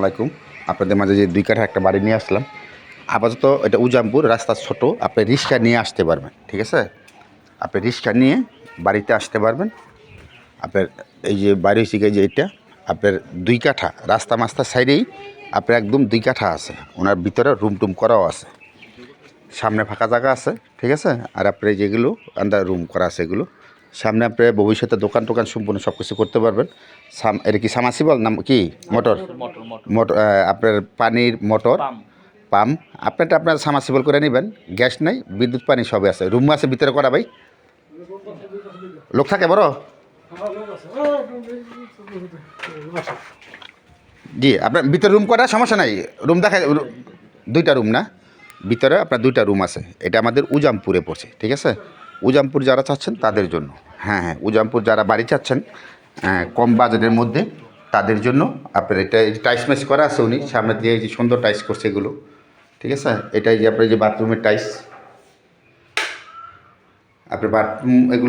আলাইকুম। আপনাদের মাঝে যে দুই কাঠা একটা বাড়ি নিয়ে আসলাম। আপাতত এটা উজামপুর রাস্তা ছোট। আপনি রিক্সা নিয়ে আসতে পারবেন, ঠিক আছে? আপনি রিক্সা নিয়ে বাড়িতে আসতে পারবেন। আপনার এই যে বাড়ি গিয়ে যে এটা, আপনার দুই কাঠা রাস্তা মাস্তা সাইডেই আপনার একদম দুই কাঠা আছে। ওনার ভিতরে রুম টুম করাও আছে। সামনে ফাঁকা জায়গা আছে, ঠিক আছে? আর আপনার যেগুলো আন্ডার রুম করা আছে এগুলো। সামনে আপনি ভবিষ্যতে দোকান টোকান সম্পূর্ণ সব কিছু করতে পারবেন। সাম এটা কি সামাসিবল নাম কি? মোটর? মোটর আপনার পানির মোটর পাম্প। পাম্প। আপনারটা আপনার সামাসিবল করে নেবেন। গ্যাস নেই বিদ্যুৎ পানি সবই আছে। রুম আছে ভিতরে করা ভাই। লোক থাকে বড়? জি আপনার ভিতরে রুম করা সমস্যা নাই। রুম দেখা দুইটা রুম না? ভিতরে আপনার দুইটা রুম আছে। এটা আমাদের উজামপুরে পড়ছে ঠিক আছে? উজামপুর যারা চাচ্ছেন তাদের জন্য। হ্যাঁ হ্যাঁ উজামপুর যারা বাড়ি চাচ্ছেন হ্যাঁ, কম বাজেটের মধ্যে তাদের জন্য আপনার এটা টাইস ম্যাচ করা আছে উনি সামনে দিয়ে যে সুন্দর টাইস করছে এগুলো। ঠিক আছে? এটাই যে আপনার যে বাথরুমের টাইস আপনার বাথরুম এগুলো